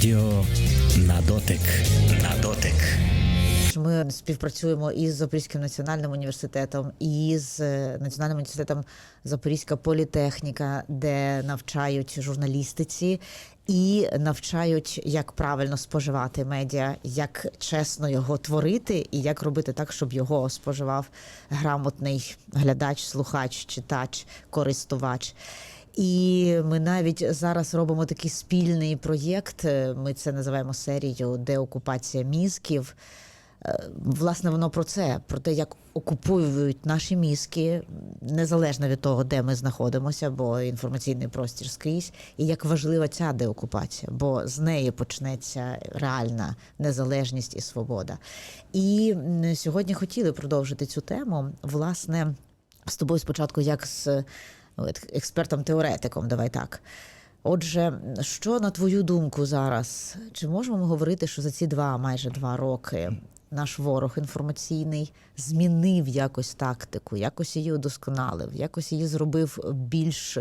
Радіо на дотик. На дотик. Ми співпрацюємо із Запорізьким національним університетом, і з е, Національним університетом Запорізька політехніка, де навчають журналістиці і навчають, як правильно споживати медіа, як чесно його творити, і як робити так, щоб його споживав грамотний глядач, слухач, читач, користувач. І ми навіть зараз робимо такий спільний проєкт. е, Ми це називаємо серією Деокупація мізків. Е, Власне, воно про це, про те, як окупують наші мізки, незалежно від того, де ми знаходимося, бо інформаційний простір скрізь, і як важлива ця деокупація, бо з неї почнеться реальна незалежність і свобода. І сьогодні хотіли продовжити цю тему. Власне, з тобою спочатку, як з експертом-теоретиком, давай так. Отже, що на твою думку зараз? Чи можемо ми говорити, що за ці два майже два роки наш ворог інформаційний змінив якось тактику, якось її удосконалив, якось її зробив більш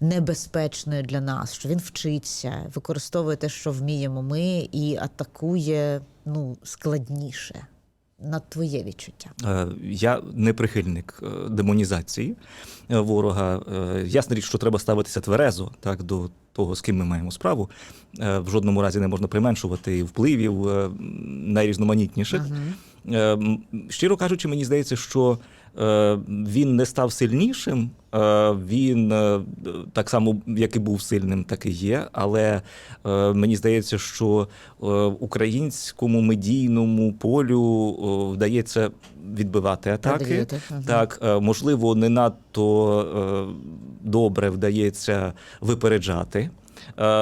небезпечною для нас, що він вчиться, використовує те, що вміємо ми, і атакує ну, складніше на твоє відчуття? Е, Я не прихильник е, демонізації е, ворога. Ясна річ, що треба ставитися тверезо так, до того, з ким ми маємо справу. В жодному разі не можна применшувати впливів найрізноманітніших. М, Щиро кажучи, мені здається, що він не став сильнішим. Е, Він е, так само, як і був сильним, так і є. Але е, мені здається, що українському медійному полю вдається відбивати атаки. Так, можливо, не надто добре вдається випереджати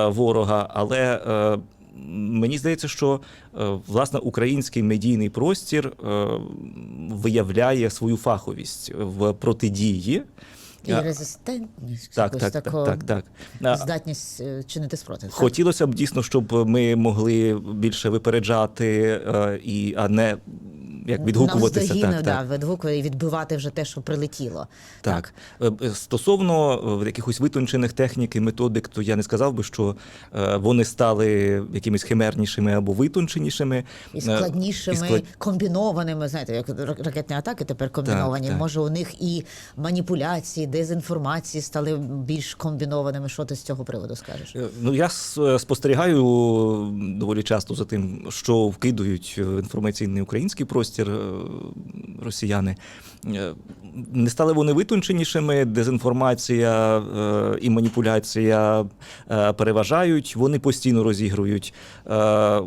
ворога, але мені здається, що власне український медійний простір виявляє свою фаховість в протидії. І а, резистентність, Так, так, так, таку так, так. Здатність е, чинити спротив. Хотілося б дійсно, щоб ми могли більше випереджати, е, і, а не як відгукуватися. Навздогін, Так, да, так. відгукує і відбивати вже те, що прилетіло. Так. Е, е, Стосовно е, якихось витончених технік і методик, то я не сказав би, що вони стали якимись химернішими або витонченішими. І складнішими, і склад- комбінованими, знаєте, як ракетні атаки тепер комбіновані. так. Може, у них і маніпуляції, дезінформації стали більш комбінованими. Що ти з цього приводу скажеш? Ну, я спостерігаю доволі часто за тим, що вкидують в інформаційний український простір е, росіяни. Е, Не стали вони витонченішими, дезінформація е, і маніпуляція переважають. Вони постійно розігрують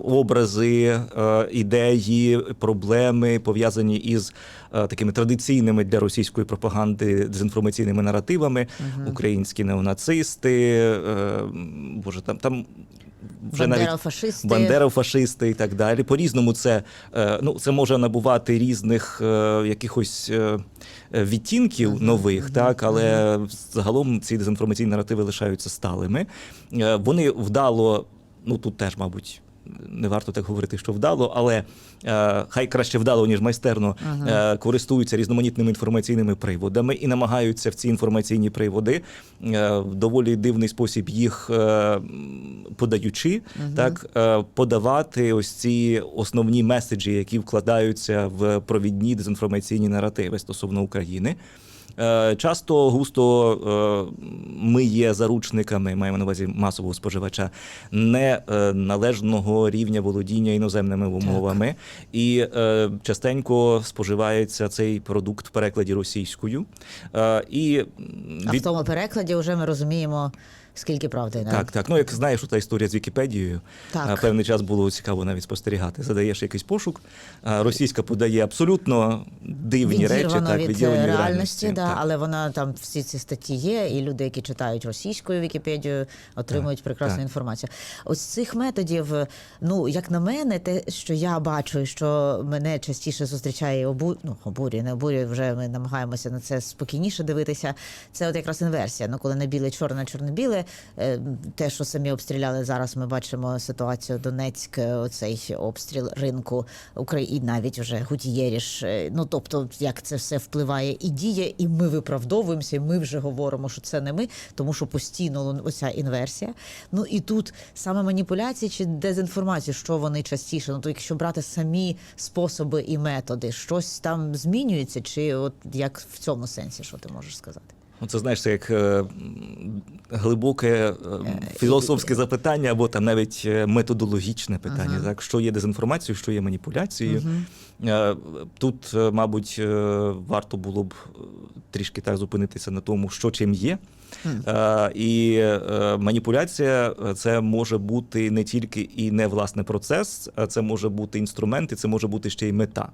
образи, ідеї, проблеми пов'язані із такими традиційними для російської пропаганди дезінформаційними наративами. Українські неонацисти, боже, там там. Вже навіть Бандерофашисти. бандерофашисти і так далі. По-різному це, е, ну, це може набувати різних е, якихось е, відтінків нових, так, але загалом ці дезінформаційні наративи лишаються сталими. Вони вдало, ну тут теж, мабуть. Не варто так говорити, що вдало, але е, хай краще вдало, ніж майстерно е, користуються різноманітними інформаційними приводами і намагаються в ці інформаційні приводи е, в доволі дивний спосіб їх е, подаючи, так е, подавати ось ці основні меседжі, які вкладаються в провідні дезінформаційні наративи стосовно України. Е, Часто густо е, ми є заручниками, маємо на увазі масового споживача, неналежного рівня володіння іноземними мовами, і е, частенько споживається цей продукт в перекладі російською. І А в тому перекладі вже ми розуміємо, скільки правди. да? Так, так. Ну, як знаєш, та історія з Вікіпедією, Так. певний час було цікаво навіть спостерігати. Задаєш якийсь пошук, російська подає абсолютно дивні речі, так, від е, реальності, да, так. але вона там всі ці статті є, і люди, які читають російською Вікіпедію, отримують прекрасну так. інформацію. Ось цих методів, ну як на мене, те, що я бачу, і що мене частіше зустрічає обу... ну, обурює, не обурює, вже ми намагаємося на це спокійніше дивитися. Це от якраз інверсія. Ну, коли не біле, чорне, чорне-біле, е, те, що самі обстріляли зараз. Ми бачимо ситуацію Донецьк, е, оцей обстріл ринку України, навіть вже Гутієріш. Е, Ну тобто, як це все впливає і діє, і ми виправдовуємося. і Ми вже говоримо, що це не ми, тому що постійно оця інверсія. Ну і тут саме маніпуляції чи дезінформація, що вони частіше. Ну то якщо брати самі способи і методи, щось там змінюється, чи от як в цьому сенсі, що ти можеш сказати? Це знаєш, це як е, глибоке е, філософське запитання, або там навіть е, методологічне питання, Ага. так що є дезінформацією, що є маніпуляцією. Е, Тут, е, мабуть, е, варто було б е, трішки так зупинитися на тому, що чим є. Е, І е, маніпуляція е, це може бути не тільки і не власне процес, а це може бути інструмент, і це може бути ще й мета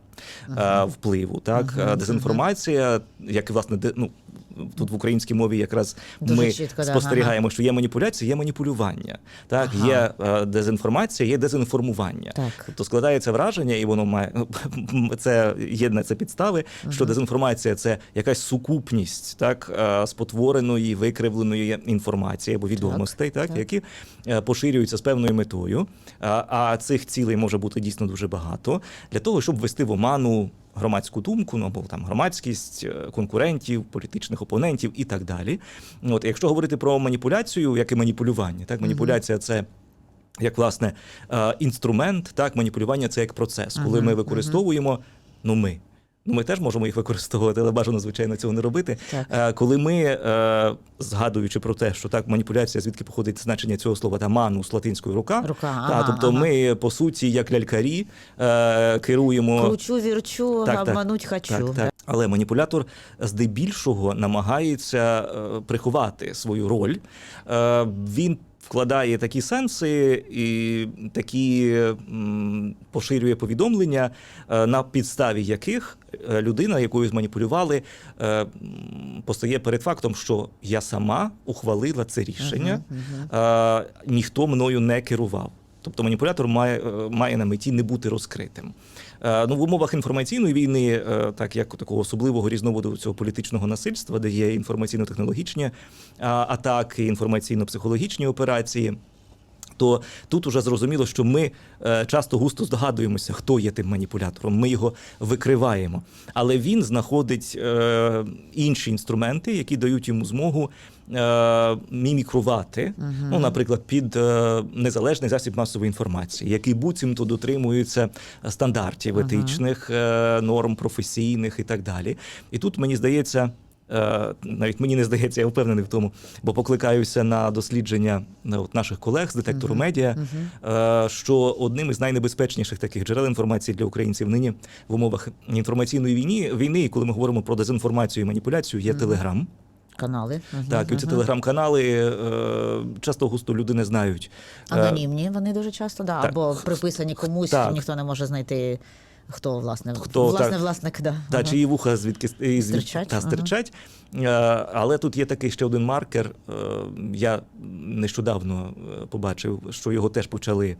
е, впливу. Так, Е, дезінформація, як і власне ну, тут в українській мові якраз Дуже ми чітко, да, спостерігаємо, що є маніпуляція, є маніпулювання. Так, Ага. є е, дезінформація, є дезінформування. Так. Тобто складається враження, і воно має це є на це підстави, що дезінформація це якась сукупність так е, спотвореної, викривленої інформації або відомостей, так, так. які е, поширюються з певною метою. А, а цих цілей може бути дійсно дуже багато для того, щоб ввести в оману. Громадську думку, ну або там громадськість е, конкурентів, політичних опонентів і так далі. От якщо говорити про маніпуляцію, як і маніпулювання, так маніпуляція це як власне е, інструмент, так маніпулювання це як процес, коли ми використовуємо, ну ми. Ну, ми теж можемо їх використовувати, але бажано, звичайно, цього не робити. Так. Е, Коли ми, е, згадуючи про те, що так маніпуляція, звідки походить значення цього слова та манус латинської рука, Рука, та, ага, тобто ага. ми по суті, як лялькарі, е, керуємо Кручу, вірчу, обмануть хочу. так, так. Але маніпулятор здебільшого намагається приховати свою роль. Він вкладає такі сенси і такі поширює повідомлення, е, на підставі яких е, людина, якою зманіпулювали, е, постає перед фактом, що я сама ухвалила це рішення, е, ніхто мною не керував. Тобто маніпулятор має, е, має на меті не бути розкритим. Е, Ну, в умовах інформаційної війни, е, так як такого особливого різновиду цього політичного насильства, де є інформаційно-технологічні атаки, інформаційно-психологічні операції. То тут уже зрозуміло, що ми е, часто густо здогадуємося, хто є тим маніпулятором. Ми його викриваємо. Але він знаходить е, інші інструменти, які дають йому змогу е, мімікрувати, ну, наприклад, під незалежний засіб масової інформації, який буцімто дотримується стандартів етичних, е, норм професійних і так далі. І тут мені здається. Е, Навіть мені не здається, я впевнений в тому, бо покликаюся на дослідження е, от наших колег з детектору медіа, е, що одним із найнебезпечніших таких джерел інформації для українців нині в умовах інформаційної війни, війни, і коли ми говоримо про дезінформацію і маніпуляцію, є Телеграм. Канали. Так, і ці телеграм-канали часто густо люди не знають. Анонімні вони дуже часто, да, так. або приписані комусь, Так. ніхто не може знайти. Хто власне Хто, власне так. власник, да. Та Ага. чиї вуха звідки звід- Стирчать, та стирчать. Е, Але тут є такий ще один маркер. Е, Я нещодавно е, побачив, що його теж почали.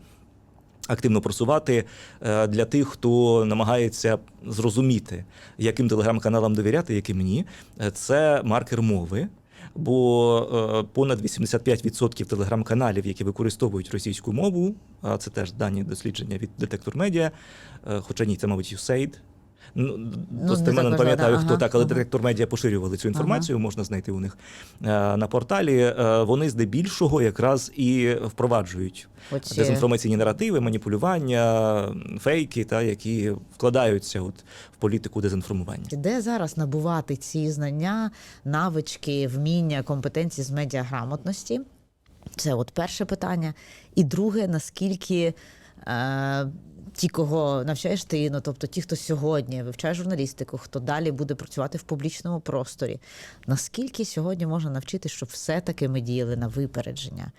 Активно просувати е, для тих, хто намагається зрозуміти, яким телеграм-каналам довіряти, яким ні. Е, Це маркер мови. Бо е, понад 85% телеграм-каналів, які використовують російську мову, а це теж дані дослідження від Детектор Медіа, хоча ні, це, мабуть, USAID. Ну, не достеменно не пам'ятаю, хто ага, так, але ага. детектор медіа поширювали цю інформацію, можна знайти у них е, на порталі. Е, Вони здебільшого якраз і впроваджують Оці- дезінформаційні наративи, маніпулювання, фейки, та які вкладаються от в політику дезінформування. Де зараз набувати ці знання, навички, вміння, компетенції з медіаграмотності? Це от перше питання. І друге, наскільки е, ті, кого навчаєш ти, ну тобто ті, хто сьогодні вивчає журналістику, хто далі буде працювати в публічному просторі, наскільки сьогодні можна навчити, щоб все-таки ми діяли на випередження?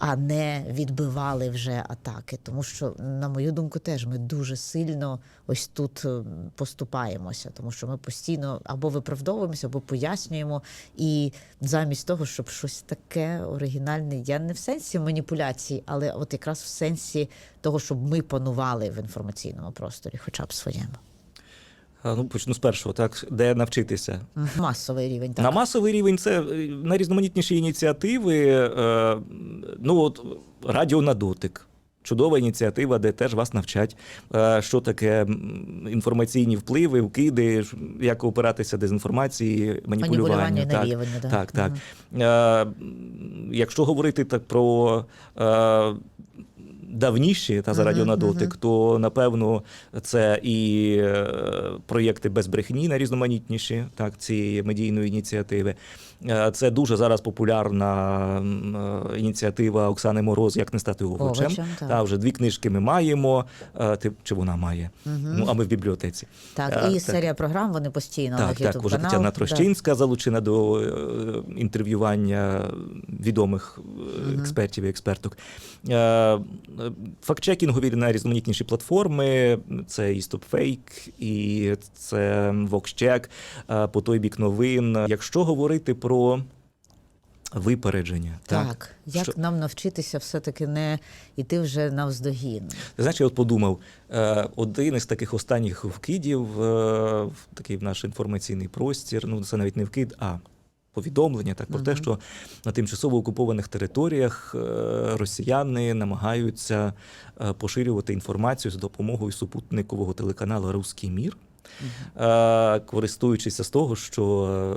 А не відбивали вже атаки, тому що, на мою думку, теж ми дуже сильно ось тут е, поступаємося, тому що ми постійно або виправдовуємося, або пояснюємо. І замість того, щоб щось таке оригінальне, я не в сенсі маніпуляцій, але от якраз в сенсі того, щоб ми панували в інформаційному просторі, хоча б своєму. Ну, почну з першого, так, де навчитися. Масовий рівень, так. На масовий рівень це е, найрізноманітніші ініціативи. е, Ну, от радіо на дотик. Чудова ініціатива, де теж вас навчать, е, що таке інформаційні впливи, вкиди, як опиратися дезінформації. Маніпулювання і Так, так, так. Мгм. Е, Якщо говорити так про давніші та за Мгм, радіо на дотик, то напевно це і е, проєкти без брехні найрізноманітніші, так, цієї медійної ініціативи. Е, Це дуже зараз популярна е, ініціатива Оксани Мороз, як не стати овочем. Овочем, так. Та, вже дві книжки ми маємо. Ти, чи вона має? Мгм. Ну, а ми в бібліотеці. Так, і серія програм вони постійно на Так, так, уже. Тетяна Трощинська залучена до інтерв'ювання відомих е, експертів і експерток. Фактчекінгові найрізноманітніші платформи це і StopFake, і це VoxCheck, е, по той бік новин. Якщо говорити про випередження, Так, так, як що- нам навчитися все-таки не йти вже навздогін? Ти знаєш, я от подумав, е, один із таких останніх вкидів, е, такий в наш інформаційний простір, ну це навіть не вкид, а повідомлення так, про те, що на тимчасово окупованих територіях е, росіяни намагаються е, поширювати інформацію за допомогою супутникового телеканалу Руський мір. Е, Користуючися з того, що е,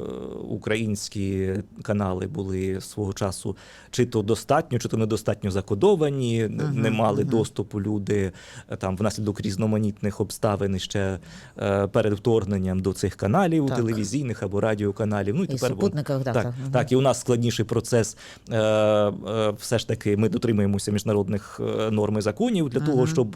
українські канали були свого часу чи то достатньо, чи то недостатньо закодовані, не мали доступу люди е, там внаслідок різноманітних обставин ще перед вторгненням до цих каналів, Так. телевізійних або радіоканалів. Ну і І тепер вон- так, так. Так, і у нас складніший процес. Все ж таки, ми дотримуємося міжнародних норм і законів для того, щоб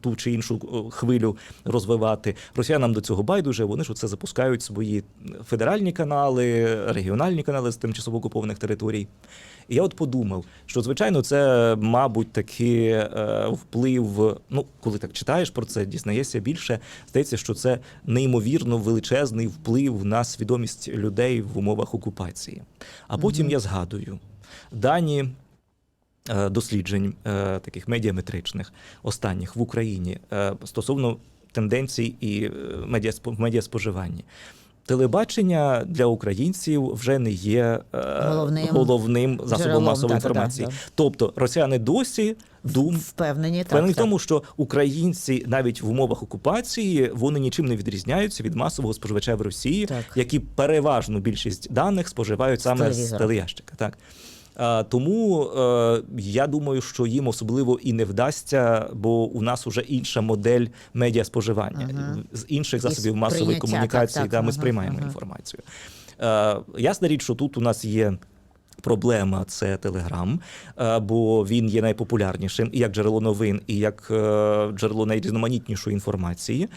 ту чи іншу хвилю розвивати. Росіянам до цього байдуже. Вони ж оце запускають свої федеральні канали, регіональні канали з тимчасово окупованих територій. І я от подумав, що звичайно це, мабуть, таки е, вплив. Ну, коли так читаєш про це, дізнаєшся більше, здається, що це неймовірно величезний вплив на свідомість людей в умовах окупації. А потім я згадую дані. е, Досліджень е, таких медіаметричних останніх в Україні стосовно тенденцій і е, медіаспоживанні. Телебачення для українців вже не є е, Головним головним засобом джерелом, масової так, так, інформації. так. Тобто росіяни досі дум Впевнені, так. Впевнений в так. тому, що українці навіть в умовах окупації вони нічим не відрізняються від масового споживача в Росії, Так. які переважну більшість даних споживають саме з телеящика. Так. А, тому е, я думаю, що їм особливо і не вдасться, бо у нас уже інша модель медіаспоживання з інших засобів масової комунікації, так, так. да, ми сприймаємо інформацію. Е, ясна річ, що тут у нас є. Проблема це Телеграм, е, бо він є найпопулярнішим і як джерело новин, і як е, джерело найрізноманітнішої інформації.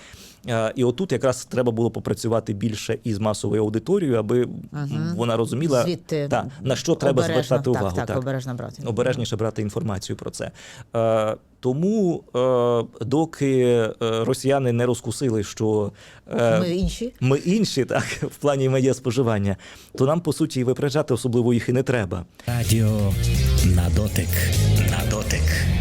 Е, І отут якраз треба було попрацювати більше із масовою аудиторією, аби Мгм. вона розуміла Звідти та, на що треба обережно, звертати так, увагу. Так, обережно брати. обережніше брати інформацію про це. Е, тому, е, доки росіяни не розкусили, що е, Ми інші. ми інші, так, в плані медіаспоживання, то нам по суті і випереджати особливо їх і не треба. Радіо на дотик. На дотик.